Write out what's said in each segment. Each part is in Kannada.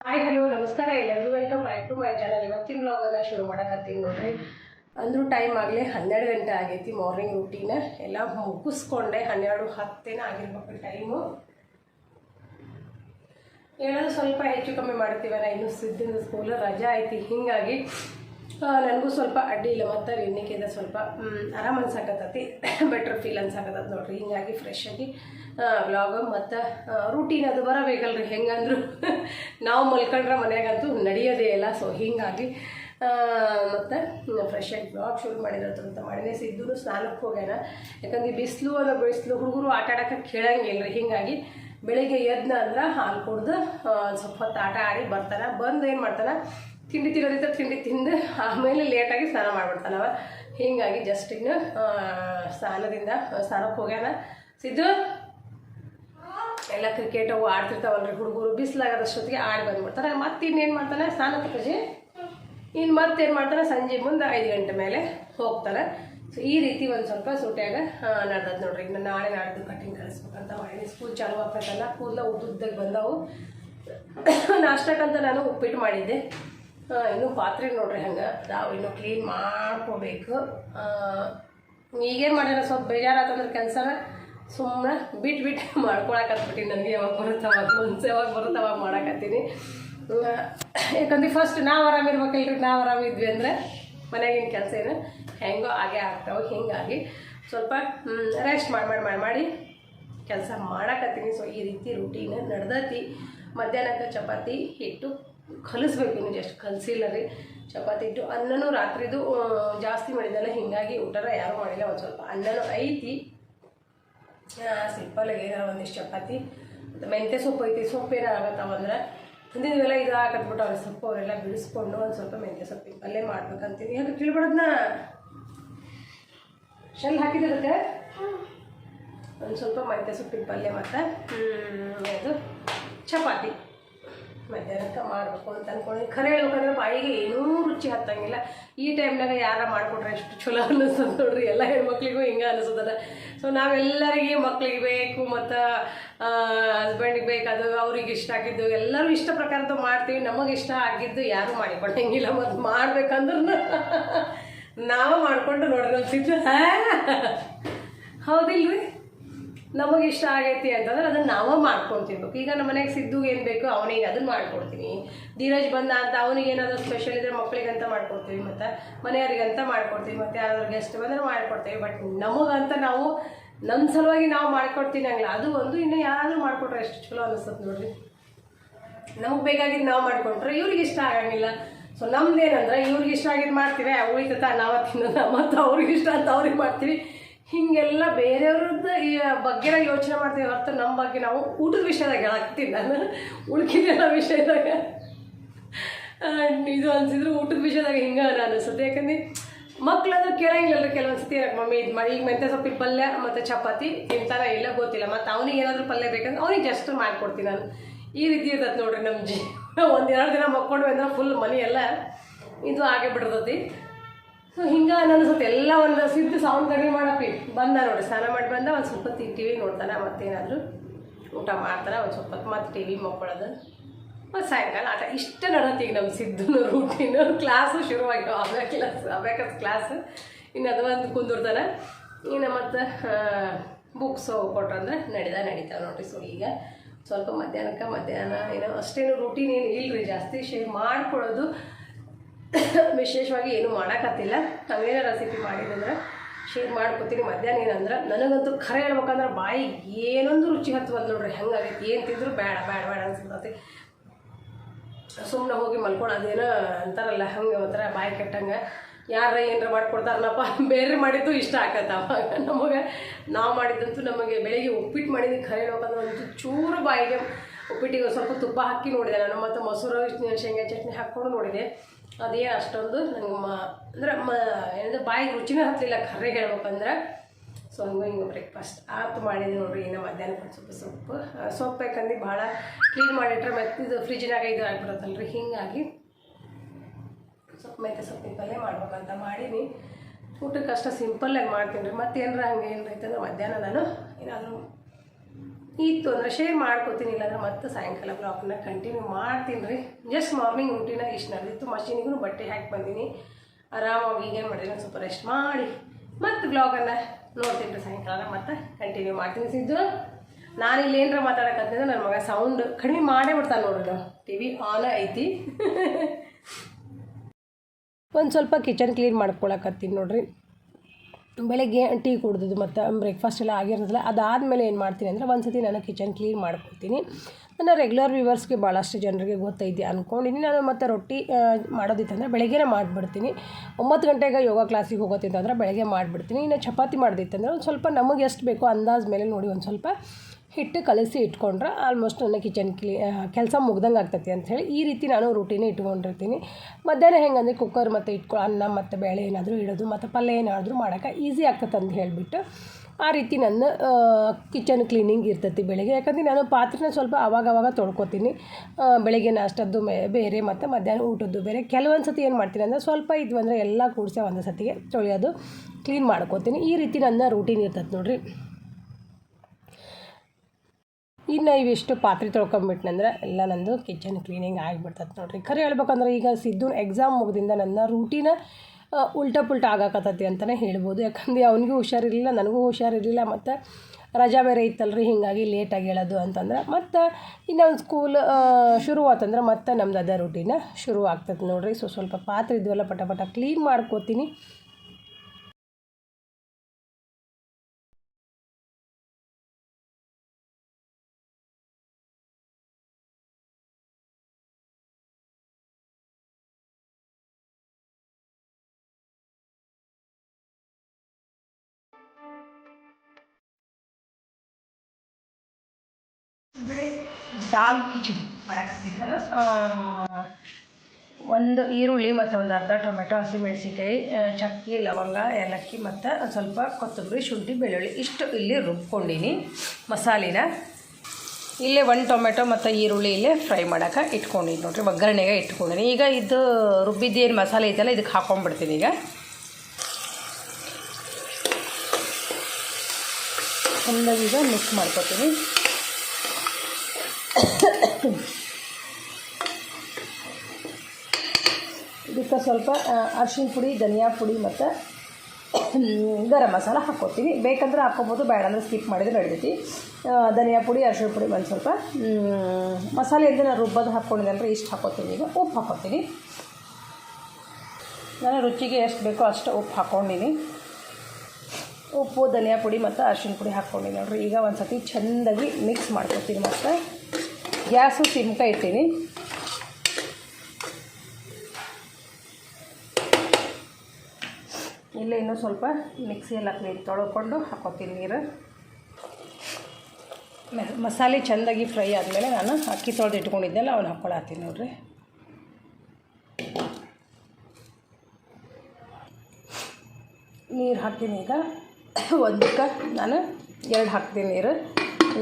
ಹಾಯ್ ಹಲೋ ನಮಸ್ಕಾರ ಎಲ್ಲರಿಗೂ. Welcome back to my channel ಇವತ್ತಿನ ವ್ಲಾಗನ್ನ ಶುರು ಮಾಡಕತ್ತೀನಿ ನೋಡ್ರಿ. ಅಂದರೂ ಟೈಮ್ ಆಗಲಿ ಹನ್ನೆರಡು ಗಂಟೆ ಆಗೈತಿ ಮಾರ್ನಿಂಗ್ ರೂಟೀನ್ ಎಲ್ಲ ಮುಗಿಸ್ಕೊಂಡೆ ಹನ್ನೆರಡು ಹತ್ತೇನ ಆಗಿರ್ಬೇಕು ಟೈಮು ಏನಾದ್ರು ಸ್ವಲ್ಪ ಹೆಚ್ಚು ಕಮ್ಮಿ ಮಾಡ್ತೀವಲ್ಲ ಇನ್ನು ಸಿದ್ಧಿಂದ ಸ್ಕೂಲ್ ರಜಾ ಐತಿ. ಹೀಗಾಗಿ ನನಗೂ ಸ್ವಲ್ಪ ಅಡ್ಡಿ ಇಲ್ಲ, ಮತ್ತು ಎಣ್ಣಿಕೆಯಿಂದ ಸ್ವಲ್ಪ ಆರಾಮ ಅನ್ಸಾಕತ್ತತಿ ಬೆಟ್ರ್ ಫೀಲ್ ಅನ್ಸಾಕತ್ತದ ನೋಡ್ರಿ. ಹಿಂಗಾಗಿ ಫ್ರೆಶ್ ಆಗಿ ವ್ಲಾಗ್ ಮತ್ತು ರೂಟೀನ್ ಅದು ಬರಬೇಕಲ್ರಿ. ಹೆಂಗಂದ್ರು ನಾವು ಮಲ್ಕೊಂಡ್ರೆ ಮನೆಯಾಗಂತೂ ನಡೆಯೋದೇ ಇಲ್ಲ. ಸೊ ಹೀಗಾಗಿ ಮತ್ತು ಫ್ರೆಶ್ ಆಗಿ ಬ್ಲಾಗ್ ಶುರು ಮಾಡಿರೋದು ಅಂತ ಮಾಡಿದೆ. ಸಿದ್ದು ಸ್ನಾನಕ್ಕೆ ಹೋಗ್ಯಾನ. ಯಾಕಂದ್ರೆ ಬಿಸಿಲು ಅನ್ನೋ ಬಿಸಿಲು ಹುಡುಗರು ಆಟ ಆಡೋಕೆ ಕೇಳಂಗಿಲ್ಲ ರೀ ಹೀಗಾಗಿ ಬೆಳಿಗ್ಗೆ ಎದ್ನ ಅಂದ್ರೆ ಹಾಲು ಕುಡ್ದು ಸ್ವಲ್ಪ ಹೊತ್ತು ಆಟ ಆಡಿ ಬರ್ತಾನೆ ಬಂದು ಏನು ಮಾಡ್ತಾನೆ ತಿಂಡಿ ತಿನ್ನೋದಿತ್ತ ತಿಂಡಿ ತಿಂದು ಆಮೇಲೆ ಲೇಟಾಗಿ ಸ್ನಾನ ಮಾಡ್ಬಿಡ್ತಾನವ. ಹೀಗಾಗಿ ಜಸ್ಟ್ ಇನ್ನು ಸ್ನಾನದಿಂದ ಸ್ನಾನಕ್ಕೆ ಹೋಗ್ಯಾನ. ಸಿದ್ದು, ಎಲ್ಲ ಕ್ರಿಕೆಟ್ ಅವು ಆಡ್ತಿರ್ತಾವಲ್ರಿ ಹುಡುಗರು, ಬಿಸಿಲಾಗದಷ್ಟೊತ್ತಿಗೆ ಆಡಿ ಬಂದ್ಬಿಡ್ತಾರೆ ಮತ್ತೆ ಇನ್ನೇನು ಮಾಡ್ತಾನೆ? ಸ್ನಾನಕ್ಕೆ ಕಜಿ ಇನ್ನು ಮತ್ತೇನು ಮಾಡ್ತಾನೆ? ಸಂಜೆ ಮುಂದೆ ಐದು ಗಂಟೆ ಮೇಲೆ ಹೋಗ್ತಾರೆ ಸೊ ಈ ರೀತಿ ಒಂದು ಸ್ವಲ್ಪ ಸೂಟ್ಯಾಗ ನಡ್ದದ್ ನೋಡ್ರಿ. ಇನ್ನು ನಾಳೆ ನಾಡ್ದು ಕಟಿಂಗ್ ಕಳಿಸ್ಬೇಕಂತ ಮಾಡಿ ಸ್ಕೂಲ್ ಚಾಲು ಆಗ್ಬೇಕಲ್ಲ ಕೂದಲ ಉದ್ದುದ್ದಾಗ ಬಂದವು. ನಾಷ್ಟಕ್ಕಂತ ನಾನು ಉಪ್ಪಿಟ್ಟು ಮಾಡಿದ್ದೆ. ಇನ್ನೂ ಪಾತ್ರೆ ನೋಡ್ರಿ ಹಂಗೆ. ನಾವು ಇನ್ನೂ ಕ್ಲೀನ್ ಮಾಡ್ಕೋಬೇಕು. ಈಗೇನು ಮಾಡ್ಯಾರ, ಸ್ವಲ್ಪ ಬೇಜಾರಾತಂದ್ರೆ ಕೆಲಸನ ಸುಮ್ಮನೆ ಬಿಟ್ಟು ಬಿಟ್ಟು ಮಾಡ್ಕೊಳಕತ್ಬಿಟ್ಟು ನನಗೆ ಯಾವಾಗ ಬರುತ್ತೆ ಅವಾಗ ಮುಂಚೆ ಯಾವಾಗ ಬರುತ್ತೆ ಅವಾಗ ಮಾಡಕತ್ತೀನಿ. ಯಾಕಂದ್ರೆ ಫಸ್ಟ್ ನಾವು ಆರಾಮಿರ್ಬೇಕಲ್ರಿ ನಾವು ಆರಾಮಿದ್ವಿ ಅಂದರೆ ಮನೆಯಾಗಿನ ಕೆಲಸ ಏನು ಹೆಂಗೋ ಹಾಗೆ ಆಗ್ತಾವೆ ಹಿಂಗಾಗಿ ಸ್ವಲ್ಪ ರೆಸ್ಟ್ ಮಾಡಿ ಮಾಡಿ ಮಾಡಿ ಮಾಡಿ ಕೆಲಸ ಮಾಡಕತ್ತೀನಿ. ಸೊ ಈ ರೀತಿ ರುಟೀನ್ ನಡೆದೈತಿ. ಮಧ್ಯಾಹ್ನಕ್ಕೆ ಚಪಾತಿ ಹಿಟ್ಟು ಕಲಿಸ್ಬೇಕು ಇನ್ನು ಜಸ್ಟ್ ಕಲಿಸಿಲ್ಲ ರೀ. ಚಪಾತಿ ಇಟ್ಟು ಅನ್ನನೂ ರಾತ್ರಿದು ಜಾಸ್ತಿ ಮಾಡಿದ್ದಲ್ಲ, ಹೀಗಾಗಿ ಊಟರ ಯಾರೂ ಮಾಡಿಲ್ಲ ಒಂದು ಸ್ವಲ್ಪ. ಅನ್ನನೂ ಐತಿ. ಸಿಂಪಲಾಗಿ ಒಂದಿಷ್ಟು ಚಪಾತಿ. ಮತ್ತು ಮೆಂತ್ಯ ಸೊಪ್ಪು ಐತಿ, ಸೊಪ್ಪು ಏನೂ ಆಗತ್ತಾವಂದ್ರೆ ತಿಂದಿದ್ವೆಲ್ಲ, ಇದು ಹಾಕತ್ಬಿಟ್ಟು ಅವ್ರ ಸೊಪ್ಪು ಅವರೆಲ್ಲ ಬಿಡಿಸ್ಕೊಂಡು ಒಂದು ಸ್ವಲ್ಪ ಮೆಂತ್ಯ ಸೊಪ್ಪು ಪಲ್ಯ ಮಾಡ್ಬೇಕಂತೀನಿ ಯಾಕೆ ತಿಳ್ಬಿಡೋದನ್ನ ಶೆಲ್ ಹಾಕಿದಿರುತ್ತೆ? ಒಂದು ಸ್ವಲ್ಪ ಮೆಂತ್ಯ ಸೊಪ್ಪಿನ ಪಲ್ಯ ಮತ್ತು ಇದು ಚಪಾತಿ. ಮಧ್ಯಾಹ್ನಕ್ಕೆ ಮಾಡಬೇಕು ಅಂತ ಅನ್ಕೊಂಡು ಖರೆ ಹೇಳ್ಬೇಕಂದ್ರೆ ಬಾಯಿಗೆ ಏನೂ ರುಚಿ ಹತ್ತಂಗಿಲ್ಲ. ಈ ಟೈಮ್ನಾಗ ಯಾರ ಮಾಡಿಕೊಟ್ರೆ ಎಷ್ಟು ಚಲೋ ಅನ್ನಿಸ್ತದೆ ನೋಡ್ರಿ. ಎಲ್ಲ ಹೆಣ್ಮಕ್ಳಿಗೂ ಹಿಂಗೆ ಅನಿಸ್ತದ ಸೊ ನಾವೆಲ್ಲರಿಗೆ ಮಕ್ಳಿಗೆ ಬೇಕು ಮತ್ತು ಹಸ್ಬೆಂಡಿಗೆ ಬೇಕಾದು, ಅವ್ರಿಗೆ ಇಷ್ಟ ಆಗಿದ್ದು, ಎಲ್ಲರೂ ಇಷ್ಟ ಪ್ರಕಾರದ ಮಾಡ್ತೀವಿ. ನಮಗೆ ಇಷ್ಟ ಆಗಿದ್ದು ಯಾರೂ ಮಾಡಿಕೊಟ್ಟಂಗಿಲ್ಲ ಮತ್ತು ಮಾಡ್ಬೇಕಂದ್ರೂ ನಾವು ಮಾಡಿಕೊಂಡು ನೋಡ್ರಿ ಸಿಟ್ಟು ಹೌದಿಲ್ರಿ? ನಮಗೆ ಇಷ್ಟ ಆಗೈತಿ ಅಂತಂದ್ರೆ ಅದನ್ನ ನಾವೇ ಮಾಡ್ಕೊಂಡು ತಿನ್ಬೇಕು ಈಗ ನಮ್ಮ ಮನೆಗೆ ಸಿದ್ದುಗೆ ಏನು ಬೇಕು ಅವನಿಗೆ ಅದನ್ನ ಮಾಡ್ಕೊಡ್ತೀನಿ. ಧೀರಜ್ ಬಂದ ಅಂತ ಅವನಿಗೆ ಏನಾದರೂ ಸ್ಪೆಷಲ್ ಇದ್ರೆ ಮಕ್ಕಳಿಗಂತ ಮಾಡ್ಕೊಡ್ತೀವಿ, ಮತ್ತು ಅಂತ ಮಾಡ್ಕೊಡ್ತೀವಿ, ಮತ್ತು ಯಾರಾದ್ರೂ ಗೆಸ್ಟ್ ಬಂದ್ರೆ ಮಾಡ್ಕೊಡ್ತೀವಿ. ಬಟ್ ನಮಗಂತ ನಾವು ನಮ್ಮ ಸಲುವಾಗಿ ನಾವು ಮಾಡ್ಕೊಡ್ತೀನಿ ಅದು ಒಂದು, ಇನ್ನು ಯಾರಾದರೂ ಮಾಡ್ಕೊಟ್ರೆ ಎಷ್ಟು ಚಲೋ ಅನಿಸ್ತದೆ ನೋಡ್ರಿ. ನಮಗೆ ಬೇಕಾಗಿದ್ದು ನಾವು ಮಾಡಿಕೊಂಡ್ರೆ ಇವ್ರಿಗೆ ಇಷ್ಟ ಆಗಂಗಿಲ್ಲ. ಸೊ ನಮ್ದೇನಂದ್ರೆ ಇವ್ರಿಗೆ ಇಷ್ಟ ಆಗಿದ್ದು ಮಾಡ್ತೀವಿ. ಉಳಿತತ ನಾವ ತಿನ್ನೋದ ಮತ್ತು ಅವ್ರಿಗೆ ಇಷ್ಟ ಅಂತ ಅವ್ರಿಗೆ ಮಾಡ್ತೀವಿ. ಹೀಗೆಲ್ಲ ಬೇರೆಯವ್ರದ್ದು ಬಗ್ಗೆ ಯೋಚನೆ ಮಾಡ್ತೀವಿ ಹೊರತು ನಮ್ಮ ಬಗ್ಗೆ ನಾವು ಊಟದ ವಿಷಯದಾಗ ಹೇಳಾಕ್ತೀನಿ ನಾನು. ಉಳ್ಕಿದೆಲ್ಲ ವಿಷಯದಾಗ. ಇದು ಅನ್ಸಿದ್ರು ಊಟದ ವಿಷಯದಾಗ ಹಿಂಗೆ ಅನಿಸುತ್ತೆ. ಯಾಕಂದ್ರೆ ಮಕ್ಳಂದ್ರೆ ಕೇಳಂಗಿಲ್ಲ ಕೆಲವೊಂದು ಸತಿ ಮಮ್ಮಿ ಇದು ಮಾಡಿ ಈಗ ಮೆಂತ್ಯ ಸೊಪ್ಪಿನ ಪಲ್ಯ ಮತ್ತು ಚಪಾತಿ ತಿಂತಾರ ಇಲ್ಲ ಗೊತ್ತಿಲ್ಲ. ಮತ್ತು ಅವನಿಗೆ ಏನಾದರೂ ಪಲ್ಯ ಬೇಕಂದ್ರೆ ಅವ್ನಿಗೆ ಜಸ್ಟ್ ಮಾಡ್ಕೊಡ್ತೀನಿ ನಾನು. ಈ ರೀತಿ ಇರ್ತದೆ ನೋಡ್ರಿ ನಮ್ಮ ಜೀ ಒಂದು ಎರಡು ದಿನ ಮಕ್ಕೊಂಡ್ವಿ ಅಂದ್ರೆ ಫುಲ್ ಮನಿ ಎಲ್ಲ ಇದು ಆಗೇ ಬಿಡ್ತೈತಿ. ಸೊ ಹಿಂಗೆ ಅನ್ಸುತ್ತೆ ಎಲ್ಲ ಒಂದು ಸಿದ್ದು ಸೌಂಡ್ ಕಡಿಮೆ ಮಾಡಪ್ಪಿ ಬಂದ ನೋಡಿ. ಸ್ನಾನ ಮಾಡಿ ಬಂದ ಒಂದು ಸ್ವಲ್ಪ ಟಿ ವಿ ನೋಡ್ತಾನೆ, ಮತ್ತೇನಾದರೂ ಊಟ ಮಾಡ್ತಾನೆ, ಒಂದು ಸ್ವಲ್ಪ ಮತ್ತೆ ಟಿ ವಿ ಮಕ್ಕಳದು. ಮತ್ತು ಸಾಯಂಕಾಲ ಆಟ. ಇಷ್ಟ ಈಗ ನಮ್ಮ ಸಿದ್ಧನ ರೂಟೀನು ಕ್ಲಾಸು ಶುರುವಾಗಿ ಅಬ್ಯಾಕ್ ಕ್ಲಾಸ್ ಅಬ್ಯಾಕಸ್ ಕ್ಲಾಸ್ ಇನ್ನು ಅದು ಒಂದು ಕುಂದಿರ್ತಾನೆ. ಇನ್ನು ಮತ್ತು ಬುಕ್ಸು ಕೊಟ್ರಂದ್ರೆ ನಡೀದ ನಡೀತಾವೆ ನೋಡ್ರಿ. ಸೊ ಈಗ ಸ್ವಲ್ಪ ಮಧ್ಯಾಹ್ನಕ್ಕೆ ಮಧ್ಯಾಹ್ನ ಏನೋ ಅಷ್ಟೇನು ರೂಟೀನ್ ಏನು ಇಲ್ಲರಿ ಜಾಸ್ತಿ ಶೇರ್ ಮಾಡ್ಕೊಳ್ಳೋದು ವಿಶೇಷವಾಗಿ ಏನು ಮಾಡೋಕ್ಕತ್ತಿಲ್ಲ ನಾವೇನೋ ರೆಸಿಪಿ ಮಾಡಿದಂದ್ರೆ ಶೇರ್ ಮಾಡ್ಕೊತೀನಿ ಮಧ್ಯಾಹ್ನ ಏನಂದ್ರೆ, ನನಗಂತೂ ಖರೆ ಹೇಳ್ಬೇಕಂದ್ರೆ ಬಾಯಿ ಏನೊಂದು ರುಚಿ ಹತ್ತುವಲ್ಲ ನೋಡ್ರಿ, ಹೆಂಗಾಗೈತಿ, ಏನು ತಿಂದ್ರು ಬೇಡ ಬೇಡ ಬೇಡ ಅನ್ಸ್ಬಿಡತ್ತೆ. ಸುಮ್ಮನೆ ಹೋಗಿ ಮಲ್ಕೊಳ್ಳೋದೇನೋ ಅಂತಾರಲ್ಲ, ಹಂಗೆ ಒಂಥರ ಬಾಯಿ ಕೆಟ್ಟಂಗೆ. ಯಾರ ಏನಾರ ಮಾಡ್ಕೊಡ್ತಾರನಪ್ಪ ಬೇರೆ ಮಾಡಿದ್ದು ಇಷ್ಟ ಆಗತ್ತ ನಮಗೆ, ನಾವು ಮಾಡಿದ್ದಂತೂ ನಮಗೆ ಬೆಳಿಗ್ಗೆ ಉಪ್ಪಿಟ್ಟು ಮಾಡಿದ್ದು ಖರೆ ಹೇಳ್ಬೇಕಂದ್ರೆ ಒಂದು ಚೂರು ಬಾಯಿಗೆ ಉಪ್ಪಿಟ್ಟಿಗೆ ಸ್ವಲ್ಪ ತುಪ್ಪ ಹಾಕಿ ನೋಡಿದೆ ನಾನು. ಮತ್ತು ಮೊಸರು, ಶೇಂಗಾ ಚಟ್ನಿ ಹಾಕ್ಕೊಂಡು ನೋಡಿದೆ. ಅದೇನು ಅಷ್ಟೊಂದು ನಂಗೆ ಮ ಅಂದ್ರೆ ಮ ಏನಂದ್ರೆ ಬಾಯಿಗೆ ರುಚಿನೇ ಹತ್ತಲಿಲ್ಲ ಖರೆ ಹೇಳ್ಬೇಕಂದ್ರೆ. ಸೊ ಹಂಗೆ ಹಿಂಗೆ ಬ್ರೇಕ್ಫಾಸ್ಟ್ ಆತು ಮಾಡಿದೆ ನೋಡ್ರಿ, ಇನ್ನು ಮಧ್ಯಾಹ್ನ ಸ್ವಲ್ಪ ಸೊಪ್ಪು. ಸೊಪ್ಪು ಯಾಕಂದ್ರೆ ಭಾಳ ಕ್ಲೀನ್ ಮಾಡಿಟ್ರೆ ಮತ್ತೆ ಇದು ಫ್ರಿಜ್ನಾಗ ಇದು ಆಗ್ಬಿಡುತ್ತಲ್ರಿ, ಹಿಂಗಾಗಿ ಸೊಪ್ಪು ಮೆಂತ್ಯ ಸೊಪ್ಪಿನ ಪಲ್ಯ ಮಾಡ್ಬೇಕಂತ ಮಾಡೀನಿ ಊಟಕ್ಕೆ ಅಷ್ಟು ಸಿಂಪಲ್ಲಾಗಿ ಮಾಡ್ತೀನಿ ರೀ. ಮತ್ತೆ ಏನಾರ ಹಂಗೆ ಏನಾರ ಐತಂದ್ರೆ ಮಧ್ಯಾಹ್ನ ನಾನು ಏನಾದರೂ ಇತ್ತು ಅಂದರೆ ಶೇರ್ ಮಾಡ್ಕೋತೀನಿ, ಇಲ್ಲಾಂದ್ರೆ ಮತ್ತೆ ಸಾಯಂಕಾಲ ಬ್ಲಾಗ್ನ ಕಂಟಿನ್ಯೂ ಮಾಡ್ತೀನಿ ರೀ. ಜಸ್ಟ್ ಮಾರ್ನಿಂಗ್ ಊಟಿನ ಇಷ್ಟು ನಡೆದಿತ್ತು ಮಷೀನಿಗೂ ಬಟ್ಟೆ ಹಾಕಿ ಬಂದೀನಿ. ಆರಾಮಾಗಿ ಈಗೇನು ಮಾಡಿದ್ರೆ ಸ್ವಲ್ಪ ರೆಸ್ಟ್ ಮಾಡಿ. ಮತ್ತು ಬ್ಲಾಗನ್ನು ನೋಡ್ತೀನಿ ರೀ ಸಾಯಂಕಾಲ. ಮತ್ತೆ ಕಂಟಿನ್ಯೂ ಮಾಡ್ತೀನಿ ಸಿದ್ದು. ನಾನು ಇಲ್ಲಿ ಏನರ ಮಾತಾಡಕತ್ತಿದ್ರೆ ನನ್ನ ಮಗ ಸೌಂಡ್ ಕಡಿಮೆ ಮಾಡೇ ಬಿಡ್ತಾನೆ ನೋಡ್ರಿ ಟಿ ವಿ ಆನ್ ಐತಿ. ಒಂದು ಸ್ವಲ್ಪ ಕಿಚನ್ ಕ್ಲೀನ್ ಮಾಡ್ಕೊಳಕತ್ತೀನಿ ನೋಡ್ರಿ. ಬೆಳಗ್ಗೆ ಟೀ ಕುಡ್ದು ಮತ್ತು ಬ್ರೇಕ್ಫಾಸ್ಟ್ ಎಲ್ಲ ಆಗಿರೋದಿಲ್ಲ ಅದಾದಮೇಲೆ ಏನು ಮಾಡ್ತೀನಿ ಅಂದರೆ ಒಂದು ಸತಿ ನಾನು ಕಿಚನ್ ಕ್ಲೀನ್ ಮಾಡ್ಕೊತೀನಿ ನನ್ನ ರೆಗ್ಯುಲರ್ ವ್ಯೂವರ್ಸ್ಗೆ ಭಾಳಷ್ಟು ಜನರಿಗೆ ಗೊತ್ತೈತಿ ಅಂದ್ಕೊಂಡಿನಿ ನಾನು ಮತ್ತು ರೊಟ್ಟಿ ಮಾಡೋದಿತ್ತಂದರೆ ಬೆಳಗ್ಗೆನೇ ಮಾಡಿಬಿಡ್ತೀನಿ. ಒಂಬತ್ತು ಗಂಟೆಗೆ ಯೋಗ ಕ್ಲಾಸಿಗೆ ಹೋಗೋತಿತ್ತಂದ್ರೆ ಬೆಳಗ್ಗೆ ಮಾಡಿಬಿಡ್ತೀನಿ. ಇನ್ನು ಚಪಾತಿ ಮಾಡೋದಿತ್ತಂದ್ರೆ ಒಂದು ಸ್ವಲ್ಪ ನಮಗೆ ಎಷ್ಟು ಬೇಕೋ ಅಂದಾಜು ಮೇಲೆ ನೋಡಿ ಒಂದು ಸ್ವಲ್ಪ ಹಿಟ್ಟು ಕಲಸಿ ಇಟ್ಕೊಂಡ್ರೆ ಆಲ್ಮೋಸ್ಟ್ ನನ್ನ ಕಿಚನ್ ಕ್ಲೀ ಕೆಲಸ ಮುಗ್ದಂಗೆ ಆಗ್ತೈತಿ ಅಂಥೇಳಿ ಈ ರೀತಿ ನಾನು ರೂಟೀನೇ ಇಟ್ಕೊಂಡಿರ್ತೀನಿ. ಮಧ್ಯಾಹ್ನ ಹೆಂಗಂದರೆ ಕುಕ್ಕರ್ ಮತ್ತು ಇಟ್ಕೊ, ಅನ್ನ ಮತ್ತು ಬೇಳೆ ಏನಾದರೂ ಇಡೋದು, ಮತ್ತು ಪಲ್ಯ ಏನಾದರೂ ಮಾಡೋಕೆ ಈಸಿ ಆಗ್ತದೆ ಅಂತ ಹೇಳಿಬಿಟ್ಟು ಆ ರೀತಿ ನನ್ನ ಕಿಚನ್ ಕ್ಲೀನಿಂಗ್ ಇರ್ತೈತಿ ಬೆಳಗ್ಗೆ. ಯಾಕಂದ್ರೆ ನಾನು ಪಾತ್ರೆನ ಸ್ವಲ್ಪ ಅವಾಗವಾಗ ಅವಾಗ ತೊಳ್ಕೊತೀನಿ. ಬೆಳಗ್ಗೆ ನಾಷ್ಟದ್ದು ಮೇ, ಬೇರೆ ಮತ್ತು ಮಧ್ಯಾಹ್ನ ಊಟದ್ದು ಬೇರೆ. ಕೆಲವೊಂದು ಸತಿ ಏನು ಮಾಡ್ತೀನಿ ಅಂದರೆ ಸ್ವಲ್ಪ ಇದ್ವು ಅಂದರೆ ಎಲ್ಲ ಕೂಡಿಸಿ ಒಂದು ಸತಿಗೆ ತೊಳೆಯೋದು ಕ್ಲೀನ್ ಮಾಡ್ಕೊತೀನಿ. ಈ ರೀತಿ ನನ್ನ ರೂಟೀನ್ ಇರ್ತೈತೆ ನೋಡಿರಿ. ಇನ್ನು ಇವಿಷ್ಟು ಪಾತ್ರೆ ತೊಳ್ಕೊಂಬಿಟ್ನಂದ್ರೆ ಎಲ್ಲ ನಂದು ಕಿಚನ್ ಕ್ಲೀನಿಂಗ್ ಆಗಿಬಿಡ್ತದೆ ನೋಡ್ರಿ. ಖರೆ ಹೇಳ್ಬೇಕಂದ್ರೆ ಈಗ ಸಿದ್ದು ಎಕ್ಸಾಮ್ ಮುಗ್ದಿಂದ ನನ್ನ ರೂಟೀನ ಉಲ್ಟಾ ಪುಲ್ಟ ಆಗಾಕತ್ತತಿ ಅಂತಲೇ ಹೇಳ್ಬೋದು. ಯಾಕಂದ್ರೆ ಅವನಿಗೂ ಹುಷಾರಿರಲಿಲ್ಲ, ನನಗೂ ಹುಷಾರಿರಲಿಲ್ಲ ಮತ್ತು ರಜಾ ಬೇರೆ ಇತ್ತಲ್ರಿ, ಹೀಗಾಗಿ ಲೇಟಾಗಿ ಹೇಳೋದು ಅಂತಂದ್ರೆ ಮತ್ತು ಇನ್ನೊಂದು ಸ್ಕೂಲ್ ಶುರು ಆತಂದ್ರೆ ಮತ್ತೆ ನಮ್ದು ಅದೇ ರೂಟೀನ ಶುರು ಆಗ್ತದೆ ನೋಡಿರಿ. ಸೊ ಸ್ವಲ್ಪ ಪಾತ್ರೆ ಇದ್ವಲ್ಲ ಪಟ ಪಟ ಕ್ಲೀನ್ ಮಾಡ್ಕೋತೀನಿ. ಒಂದು ಈರುಳ್ಳಿ ಮತ್ತು ಒಂದು ಅರ್ಧ ಟೊಮೆಟೊ ಹಸಿಮೆಣಸಿಕಾಯಿ ಚಕ್ಕೆ, ಲವಂಗ, ಏಲಕ್ಕಿ ಮತ್ತು ಸ್ವಲ್ಪ ಕೊತ್ತಂಬರಿ, ಶುಂಠಿ, ಬೆಳ್ಳುಳ್ಳಿ ಇಷ್ಟು ಇಲ್ಲಿ ರುಬ್ಕೊಂಡಿನಿ ಮಸಾಲಿನ. ಇಲ್ಲೇ ಒಂದು ಟೊಮೆಟೊ ಮತ್ತು ಈರುಳ್ಳಿ ಇಲ್ಲೇ ಫ್ರೈ ಮಾಡೋಕೆ ಇಟ್ಕೊಂಡಿನಿ ನೋಡಿರಿ, ಒಗ್ಗರಣೆಗೆ ಇಟ್ಕೊಂಡಿನಿ. ಈಗ ಇದು ರುಬ್ಬಿದ್ದೇನು ಮಸಾಲೆ ಐತಲ್ಲ ಇದಕ್ಕೆ ಹಾಕೊಂಡ್ಬಿಡ್ತೀನಿ ಈಗ. ಈಗ ಮಿಕ್ಸ್ ಮಾಡ್ಕೊತೀನಿ. ಇದಕ್ಕೆ ಸ್ವಲ್ಪ ಅರ್ಶಿಣ ಪುಡಿ, ಧನಿಯಾ ಪುಡಿ ಮತ್ತು ಗರಂ ಮಸಾಲ ಹಾಕ್ಕೋತೀವಿ ಬೇಕಂದ್ರೆ ಹಾಕ್ಕೊಬೋದು, ಬೇಡ ಅಂದರೆ ಸ್ಕಿಪ್ ಮಾಡಿದರೆ ನಡಿತೈತಿ. ಧನಿಯಾ ಪುಡಿ, ಅರ್ಶಿಣ ಪುಡಿ ಒಂದು ಸ್ವಲ್ಪ ಮಸಾಲೆ ಅಂದರೆ ನಾನು ರುಬ್ಬೋದು ಹಾಕ್ಕೊಂಡಿದ್ದೆ ಇಷ್ಟು ಹಾಕ್ಕೊತೀನಿ ಈಗ. ಉಪ್ಪು ಹಾಕ್ಕೊತೀನಿ ನಾನು ರುಚಿಗೆ ಎಷ್ಟು ಬೇಕೋ ಅಷ್ಟು ಉಪ್ಪು ಹಾಕ್ಕೊಂಡಿನಿ. ಉಪ್ಪು, ಧನಿಯಾ ಪುಡಿ ಮತ್ತು ಅರ್ಶಿನ ಪುಡಿ ಹಾಕ್ಕೊಂಡಿನಿ ನೋಡ್ರಿ. ಈಗ ಒಂದು ಸತಿ ಚೆಂದಾಗಿ ಮಿಕ್ಸ್ ಮಾಡ್ಕೊತೀನಿ ಮತ್ತು. ಗ್ಯಾಸು ಸಿಮ್ಕ ಇಡ್ತೀನಿ. ಇಲ್ಲೇ ಇನ್ನೂ ಸ್ವಲ್ಪ ಮಿಕ್ಸಿಯಲ್ಲಿ ಕ್ಲೀನ್ ತೊಳ್ಕೊಂಡು ಹಾಕೋತೀನಿ ನೀರು. ಮಸಾಲೆ ಚೆಂದಾಗಿ ಫ್ರೈ ಆದಮೇಲೆ ನಾನು ಅಕ್ಕಿ ತೊಳೆದು ಇಟ್ಕೊಂಡಿದ್ದೆಲ್ಲ ಅವನು ಹಾಕ್ಕೊಳತ್ತೀನಿ ನೋಡ್ರಿ. ನೀರು ಹಾಕ್ತೀನಿ ಈಗ. ಒಂದಕ್ಕೆ ನಾನು ಎರಡು ಹಾಕ್ತೀನಿ ನೀರು.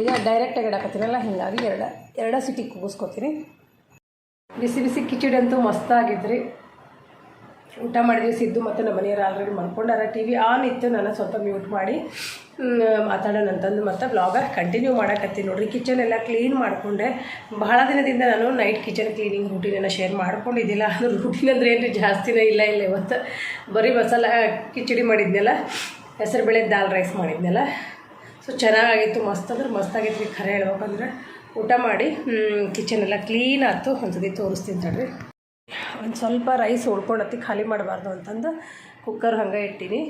ಈಗ ಡೈರೆಕ್ಟಾಗಿ ಇಡಾಕತ್ತೀನಲ್ಲ ಹೀಗಾಗಿ ಎರಡು ಎರಡು ಸಿಟಿ ಕೂಗಿಸ್ಕೊತೀನಿ. ಬಿಸಿ ಬಿಸಿ ಕಿಚಡಿ ಅಂತೂ ಮಸ್ತಾಗಿದ್ರಿ. ಊಟ ಮಾಡಿದ್ವಿ ಸಿದ್ದು ಮತ್ತು ನಮ್ಮ ಮನೆಯವರು ಆಲ್ರೆಡಿ ಮಾಡ್ಕೊಂಡಾರ ಟಿ ವಿ ಆನ್ ಇತ್ತು ನಾನು ಸ್ವಲ್ಪ ಮ್ಯೂಟ್ ಮಾಡಿ ಮಾತಾಡೋಣ ಅಂತಂದು ಮತ್ತು ಬ್ಲಾಗ ಕಂಟಿನ್ಯೂ ಮಾಡಕತ್ತೀನಿ. ನೋಡಿರಿ ಕಿಚನ್ ಎಲ್ಲ ಕ್ಲೀನ್ ಮಾಡಿಕೊಂಡೆ. ಬಹಳ ದಿನದಿಂದ ನಾನು ನೈಟ್ ಕಿಚನ್ ಕ್ಲೀನಿಂಗ್ ರೂಟೀನನ್ನು ಶೇರ್ ಮಾಡ್ಕೊಂಡಿದ್ದಿಲ್ಲ. ಅದು ರೂಟೀನ್ ಅಂದರೆ ಏನು ಜಾಸ್ತಿನೇ ಇಲ್ಲ ಇಲ್ಲ ಇವತ್ತು. ಬರೀ ಮಸಾಲ, ಕಿಚಡಿ ಮಾಡಿದ್ನಲ್ಲ? ಹೆಸರುಬೇಳೆ ದಾಲ್ ರೈಸ್ ಮಾಡಿದ್ನಲ್ಲ. ಸೊ ಚೆನ್ನಾಗಾಗಿತ್ತು, ಮಸ್ತ್ ಅಂದ್ರೆ ಮಸ್ತಾಗಿತ್ತು ಖರೆ ಹೇಳ್ಬೇಕಂದ್ರೆ ಊಟ ಮಾಡಿ ಕಿಚನ್ ಎಲ್ಲ ಕ್ಲೀನ್ ಆಯ್ತು. ಒಂದ್ಸತಿ ತೋರಿಸ್ತೀನಿ ತಡ್ರಿ. ಒಂದು ಸ್ವಲ್ಪ ರೈಸ್ ಉಳ್ಕೊಂಡತ್ತಿ ಖಾಲಿ ಮಾಡಬಾರ್ದು ಅಂತಂದು ಕುಕ್ಕರ್ ಹಂಗೆ ಇಟ್ಟೀನಿ.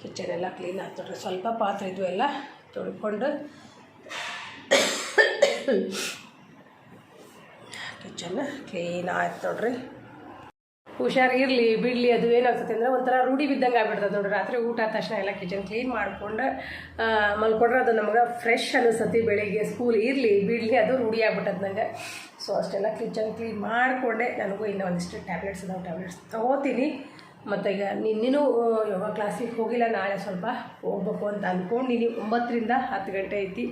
ಕಿಚನ್ ಎಲ್ಲ ಕ್ಲೀನ್ ಆಯ್ತು ನೋಡ್ರಿ. ಸ್ವಲ್ಪ ಪಾತ್ರೆ ಇದು ಎಲ್ಲ ತೊಳ್ಕೊಂಡು. ಕಿಚನ್ ಕ್ಲೀನ್ ಆಯ್ತು ನೋಡ್ರಿ. ಹುಷಾರು ಇರಲಿ ಬಿಡಲಿ, ಅದು ಏನಾಗ್ತದೆ ಅಂದರೆ ಒಂಥರ ರೂಢಿ ಬಿದ್ದಂಗೆ ಆಗ್ಬಿಡ್ತದೆ ನೋಡಿ ರಾತ್ರಿ ಊಟ ಆದ ತಕ್ಷಣ ಎಲ್ಲ ಕಿಚನ್ ಕ್ಲೀನ್ ಮಾಡ್ಕೊಂಡು ಮಲ್ಕೊಂಡ್ರೆ ಅದು ನಮಗೆ ಫ್ರೆಶ್ ಅನಿಸ್ತತಿ ಬೆಳಿಗ್ಗೆ. ಸ್ಕೂಲ್ ಇರಲಿ, ಬಿಡಲಿ, ಅದು ರೂಢಿ ಆಗ್ಬಿಟ್ಟದ ನಂಗೆ. ಸೊ ಅಷ್ಟೆಲ್ಲ ಕಿಚನ್ ಕ್ಲೀನ್ ಮಾಡಿಕೊಂಡೆ. ನನಗೂ ಇನ್ನೂ ಒಂದಿಷ್ಟು ಟ್ಯಾಬ್ಲೆಟ್ಸ್ ಇದಾವೆ ಟ್ಯಾಬ್ಲೆಟ್ಸ್ ತೊಗೋತೀನಿ. ಮತ್ತು ಈಗ ನಿನ್ನೆನೂ ಯೋಗ ಕ್ಲಾಸಿಗೆ ಹೋಗಿಲ್ಲ, ನಾಳೆ ಸ್ವಲ್ಪ ಹೋಗ್ಬೇಕು ಅಂತ ಅಂದ್ಕೊಂಡಿನಿ ಒಂಬತ್ತರಿಂದ ಹತ್ತು ಗಂಟೆ ಐತಿ.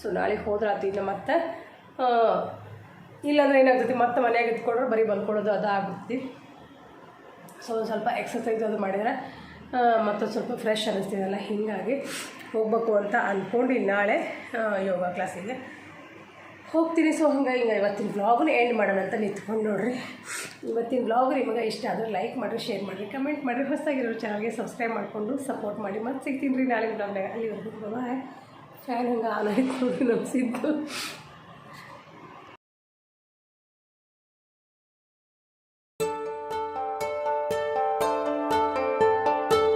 ಸೊ ನಾಳೆ ಹೋದ್ರೆ ಆತು ಇನ್ನು ಮತ್ತೆ ಇಲ್ಲಾಂದ್ರೆ ಏನಾಗ್ತೈತಿ ಮತ್ತೆ ಮನೆಯಾಗ ಇದ್ಕೊಂಡ್ರೆ ಬರೀ ಬಂದ್ಕೊಳ್ಳೋದು ಅದು ಆಗುತ್ತೆ ಸೊ ಒಂದು ಸ್ವಲ್ಪ ಎಕ್ಸಸೈಸ್ ಅದು ಮಾಡಿದರೆ ಮತ್ತೊಂದು ಸ್ವಲ್ಪ ಫ್ರೆಶ್ ಅನ್ನಿಸ್ತಿದೆಲ್ಲ ಹೀಗಾಗಿ ಹೋಗಬೇಕು ಅಂತ ಅಂದ್ಕೊಂಡು ನಾಳೆ ಯೋಗ ಕ್ಲಾಸಿಗೆ ಹೋಗ್ತೀನಿ ಸೊ ಹಂಗೆ ಹಿಂಗೆ ಇವತ್ತಿನ ವ್ಲಾಗ್ನ ಎಂಡ್ ಮಾಡೋಣ ಅಂತ ನಿಂತ್ಕೊಂಡು ನೋಡ್ರಿ. ಇವತ್ತಿನ ವ್ಲಾಗ್ ನಿಮಗೆ ಇಷ್ಟ ಆದರೆ ಲೈಕ್ ಮಾಡಿರಿ ಶೇರ್ ಮಾಡಿರಿ ಕಮೆಂಟ್ ಮಾಡಿರಿ. ಹೊಸದಾಗಿರೋ ಚಾನಲ್ಗೆ ಸಬ್ಸ್ಕ್ರೈಬ್ ಮಾಡಿಕೊಂಡು ಸಪೋರ್ಟ್ ಮಾಡಿ. ಮತ್ತೆ ಸಿಗ್ತೀನಿ ರೀ ನಾಳೆ ವ್ಲಾಗ್ನಾಗ ಅಲ್ಲಿವರೆಗೂ ಬಾಯ್ ಫ್ಯಾನ್ ಹಂಗೆ ಆನ್ ಆಯ್ತು ನೋಡ್ರಿ ನಮ್ಮ ಸಿದ್ದು.